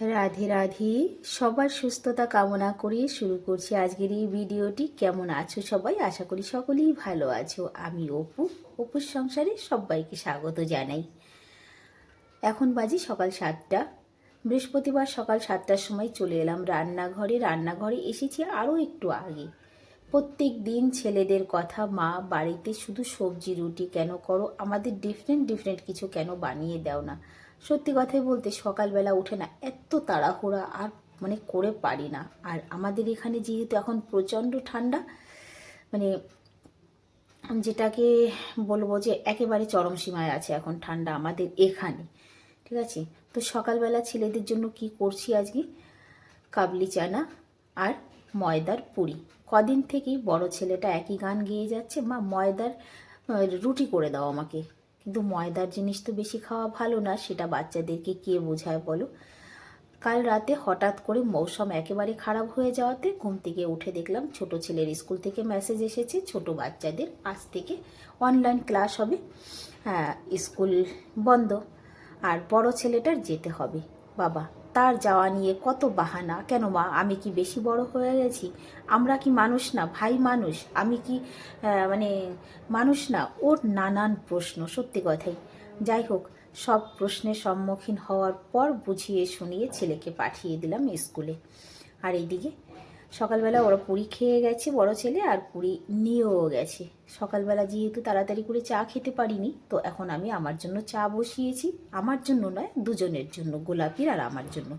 রাধে রাধে, সবার সুস্থতা কামনা করে শুরু করছি আজকের এই ভিডিওটি। কেমন আছো সবাই? আশা করি সকলেই ভালো আছো। আমি অপু, অপুর সংসারে সবাইকে স্বাগত জানাই। এখন বাজি সকাল সাতটা। বৃহস্পতিবার সকাল সাতটার সময় চলে এলাম রান্নাঘরে। রান্নাঘরে এসেছি আরও একটু আগে। প্রত্যেক দিন ছেলেদের কথা, মা বাড়িতে শুধু সবজি, রুটি কেন করো? আমাদের ডিফারেন্ট ডিফারেন্ট কিছু কেন বানিয়ে দাও না? সত্যি কথাই বলতে সকালবেলা উঠে না এত তাড়াহুড়া আর মানে করে পারি না। আর আমাদের এখানে যেহেতু এখন প্রচণ্ড ঠান্ডা মানে যেটাকে বলব যে একেবারে চরম সীমায় আছে এখন ঠান্ডা আমাদের এখানে, ঠিক আছে? তো সকালবেলা ছেলেদের জন্য কি করছি আজকে? কাবলি চানা আর ময়দার পুরি। কদিন থেকেই বড় ছেলেটা একই গান গেয়ে যাচ্ছে, মা ময়দার রুটি করে দাও আমাকে। কিন্তু ময়দার জিনিস তো বেশি খাওয়া ভালো না, সেটা বাচ্চাদেরকে কে বোঝায় বলো? কাল রাতে হঠাৎ করে মৌসুম একেবারে খারাপ হয়ে যাওয়াতে ঘুম থেকে উঠে দেখলাম ছোট ছেলের স্কুল থেকে মেসেজ এসেছে ছোট বাচ্চাদের আজ থেকে অনলাইন ক্লাস হবে। হ্যাঁ স্কুল বন্ধ। আর বড় ছেলেটার যেতে হবে। বাবা, তার যাওয়া নিয়ে কত বাহানা। কেন মা, আমি কি বেশি বড় হয়ে গেছি? আমরা কি মানুষ না? ভাই মানুষ? আমি কি মানে মানুষ না? ওর নানান প্রশ্ন, সত্যি কথাই। যাই হোক, সব প্রশ্নের সম্মুখীন হওয়ার পর বুঝিয়ে শুনিয়ে ছেলেকে পাঠিয়ে দিলাম স্কুলে। আর এইদিকে সকালবেলা ওরা পুরি খেয়ে গেছে, বড় ছেলে, আর পুরি নিয়েও গেছে। সকালবেলা যেহেতু তাড়াতাড়ি করে চা খেতে পারিনি, তো এখন আমি আমার জন্য চা বসিয়েছি। আমার জন্য নয়, দুজনের জন্য, গোলাপির আর আমার জন্য।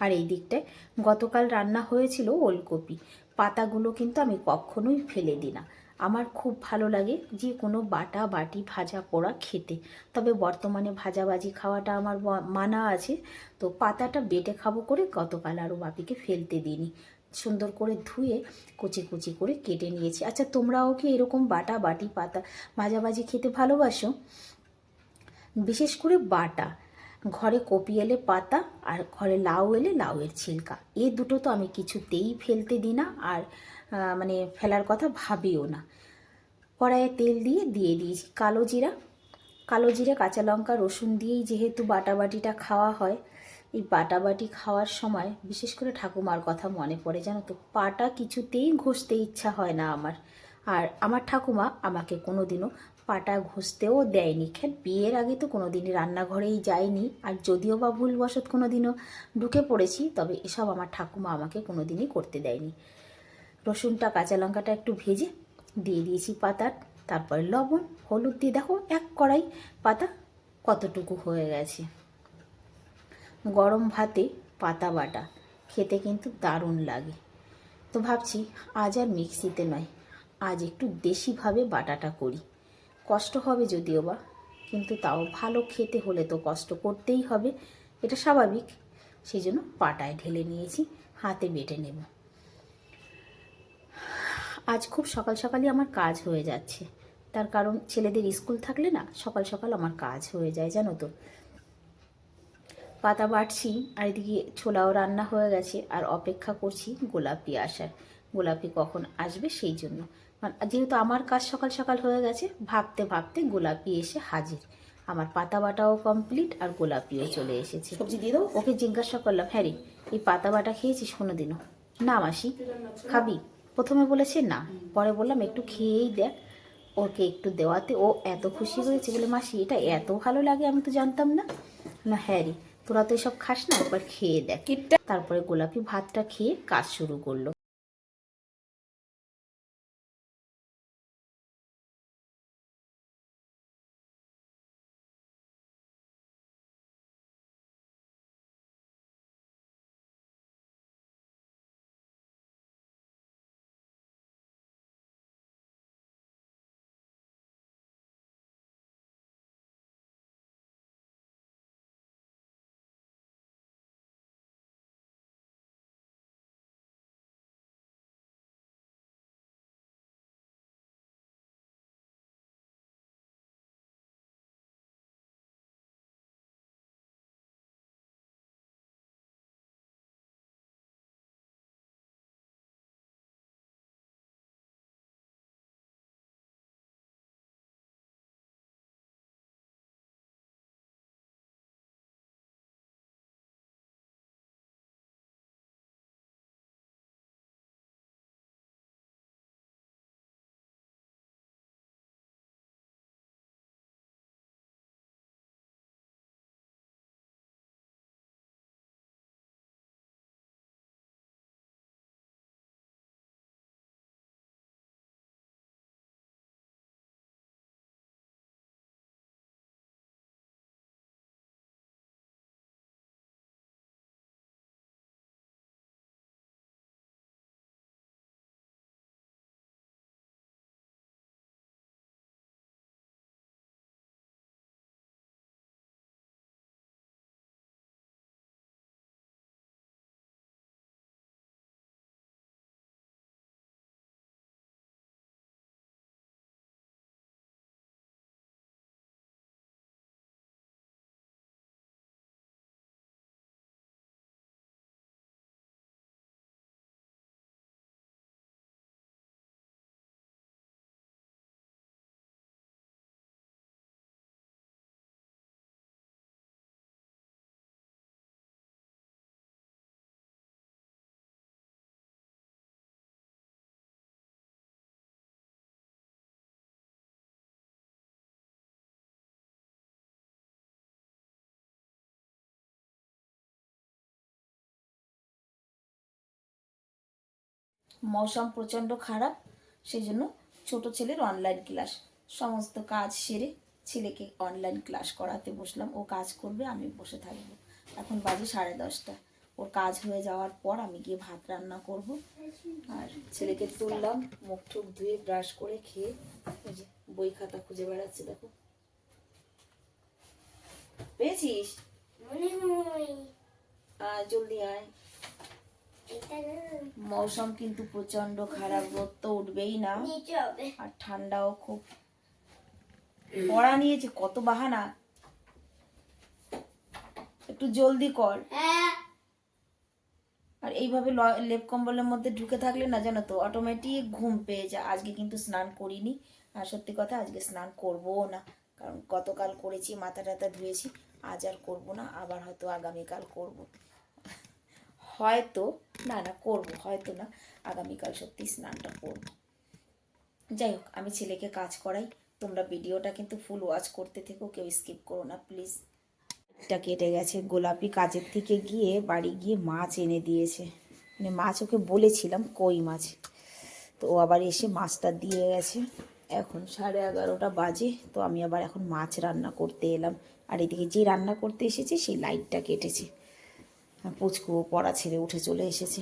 আর এই দিকটায় গতকাল রান্না হয়েছিল ওলকপি। পাতাগুলো কিন্তু আমি কখনোই ফেলে দিই না। আমার খুব ভালো লাগে যে কোনো বাটা বাটি ভাজা পোড়া খেতে। তবে বর্তমানে ভাজাভাজি খাওয়াটা আমার মানা আছে। তো পাতাটা বেটে খাব করে গতকাল আরও বাপিকে ফেলতে দিইনি। সুন্দর করে ধুয়ে কুচি কুচি করে কেটে নিয়েছি। আচ্ছা তোমরাও কি এরকম বাটা বাটি পাতা ভাজাভাজি খেতে ভালোবাসো? বিশেষ করে বাটা। ঘরে কপি এলে পাতা আর ঘরে লাউ এলে লাউয়ের ছিলকা। এই দুটো তো আমি কিছুতেই ফেলতে দিই না আর মানে ফেলার কথা ভাবিও না। কড়াইয়ে তেল দিয়ে দিয়ে দিয়েছি কালো জিরা। কালো জিরা, কাঁচা লঙ্কা, রসুন দিয়েই যেহেতু বাটা বাটিটা খাওয়া হয় এই বাটাবাটি খাওয়ার সময় বিশেষ করে ঠাকুমার কথা মনে পড়ে জানো তো, পাটা কিছুতেই ঘষতে ইচ্ছা হয় না আমার। আর আমার ঠাকুমা আমাকে কোনোদিনও পাটা ঘষতেও দেয়নি। খেল বিয়ের আগে তো কোনোদিনই রান্নাঘরেই যায়নি। আর যদিও বা ভুলবশত কোনোদিনও ঢুকে পড়েছি, তবে এসব আমার ঠাকুমা আমাকে কোনোদিনই করতে দেয়নি। রসুনটা, কাঁচা লঙ্কাটা একটু ভেজে দিয়ে দিয়েছি পাতার। তারপরে লবণ, হলুদ দিয়ে দেখো, এক কড়াই পাতা কতটুকু হয়ে গেছে। গরম ভাতে পাতা বাটা। খেতে কিন্তু দারুণ লাগে। তো ভাবছি, আজ আর মিক্সিতে নয়, আজ একটু দেশিভাবে বাটাটা করি। কষ্ট হবে যদিও বা, কিন্তু তাও ভালো খেতে হলে তো কষ্ট করতেই হবে। এটা স্বাভাবিক। সেই জন্য পাটায় ঢেলে নিয়েছি, হাতে বেটে নেব। আজ খুব সকাল সকালই আমার কাজ হয়ে যাচ্ছে। তার কারণ ছেলেদের স্কুল থাকলে না, সকাল সকাল আমার কাজ হয়ে যায়, জানো তো। পাতা বাটছি আর এদিকে ছোলাও রান্না হয়ে গেছে আর অপেক্ষা করছি গোলাপি আসার। গোলাপি কখন আসবে সেই জন্য। যেহেতু আমার কাজ সকাল সকাল হয়ে গেছে ভাবতে ভাবতে গোলাপি এসে হাজির। আমার পাতা বাটাও কমপ্লিট আর গোলাপিও চলে এসেছে। সবজি দিয়ে দাও ওকে জিজ্ঞাসা করলাম হ্যাঁ রে এই পাতা বাটা খেয়েছিস কোনোদিনও? না মাসি। খাবি? প্রথমে বলেছে না। পরে বললাম একটু খেয়েই দেখ। ওকে একটু দেওয়াতে ও এত খুশি হয়েছে বলে মাসি এটা এত ভালো লাগে আমি তো জানতাম না। না হ্যাঁ রে। তোরা তো এসব খাস না একবার খেয়ে দেখ। তারপরে গোলাপি ভাতটা খেয়ে কাজ শুরু করল। মৌসুম প্রচণ্ড খারাপ সেই জন্য ছোটো ছেলের অনলাইন ক্লাস সমস্ত কাজ সেরে ছেলেকে অনলাইন ক্লাস করাতে বসলাম। ও কাজ করবে আমি বসে থাকব। এখন বাজে সাড়ে দশটা। ওর কাজ হয়ে যাওয়ার পর আমি গিয়ে ভাত রান্না করব। আর ছেলেকে তুললাম মুখ টুক ধুয়ে ব্রাশ করে খেয়ে ওই যে বই খাতা খুঁজে বেড়াচ্ছে দেখো। পেয়েছিস? আয় জলদি আয়। মৌসুম কিন্তু প্রচণ্ড খারাপ রোদ তো উঠবেই না। আর ঠান্ডাও খুব। পড়া নিয়েছে কত বাহানা? একটু জলদি কর। হ্যাঁ। আর এইভাবে লেপ কম্বলের মধ্যে ঢুকে থাকলে না জানো তো অটোমেটিক ঘুম পেয়ে যায়। আজকে কিন্তু স্নান করিনি। আর সত্যি কথা আজকে স্নান করবও না। কারণ গতকাল করেছি মাথা টাথা ধুয়েছি আজ আর করব না। আবার হয়তো আগামীকাল করব। হয়তো, না না, করব, হয়তো না, আগামীকাল সত্যি স্নানটা করব। যাই হোক, আমি ছেলেকে কাজ করাই, তোমরা ভিডিওটা কিন্তু ফুল ওয়াচ করতে থেকো, কেউ স্কিপ করো না প্লিজ টা কেটে গেছে, গোলাপি কাজের থেকে গিয়ে বাড়ি গিয়ে মাছ এনে দিয়েছে। মানে মাছ ওকে বলেছিলাম, কই মাছ? তো ও আবার এসে মাছটা দিয়ে গেছে। এখন সাড়ে এগারোটা বাজে, তো আমি আবার এখন মাছ রান্না করতে এলাম। আর এদিকে যে রান্না করতে এসেছে, সেই লাইটটা কেটেছে। আর পুচকু পড়া ছেড়ে উঠে চলে এসেছে।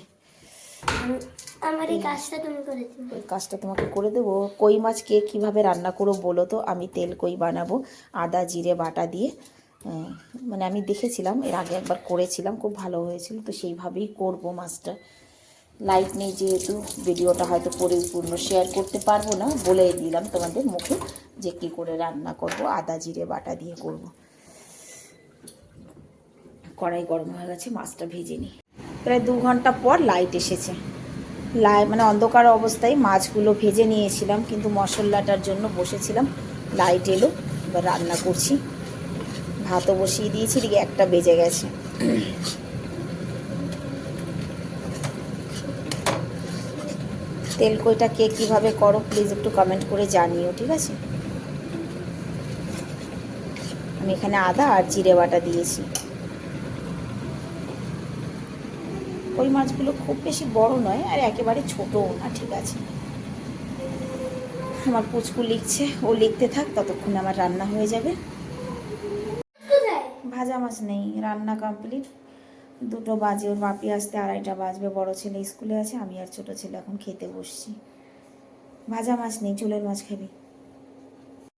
আমার এই কাজটা তুমি করে দিও। ওই কাজটা তোমাকে করে দেবো। কই মাছ কে কীভাবে রান্না করো বলো তো? আমি তেল কই বানাবো? আদা জিরে বাটা দিয়ে। মানে আমি দেখেছিলাম এর আগে একবার করেছিলাম খুব ভালো হয়েছিল তো সেইভাবেই করব মাছটা। লাইট নেই যেহেতু ভিডিওটা হয়তো পরিপূর্ণ শেয়ার করতে পারব না বলে দিলাম তোমাদের মুখে যে কী করে রান্না করব আদা জিরে বাটা দিয়ে করব। কড়াই গরম হয়ে গেছে, মাছটা ভেজে নিই। প্রায় দু ঘণ্টা পর লাইট এসেছে। লাই মানে অন্ধকার অবস্থায় মাছগুলো ভেজে নিয়েছিলাম, কিন্তু মশলাটার জন্য বসেছিলাম। লাইট এলো, এবার রান্না করছি। ভাতও বসিয়ে দিয়েছি, এদিকে একটা বেজে গেছে। তেল কইটা কে কীভাবে করো প্লিজ একটু কমেন্ট করে জানিও, ঠিক আছে? আমি এখানে আদা আর জিরে বাটা দিয়েছি। ওই মাছগুলো খুব বেশি বড় নয় আর একেবারে ছোটও না, ঠিক আছে। আমার পুচকু লিখছে, ও লিখতে থাক, ততক্ষণ আমার রান্না হয়ে যাবে। ভাজা মাছ নেই, রান্না কমপ্লিট দুটো বাজে, ওর বাপি আসতে আড়াইটা বাজবে, বড় ছেলে স্কুলে আছে, আমি আর ছোট ছেলে এখন খেতে বসছি। ভাজা মাছ নেই, চুলের মাছ খাবি।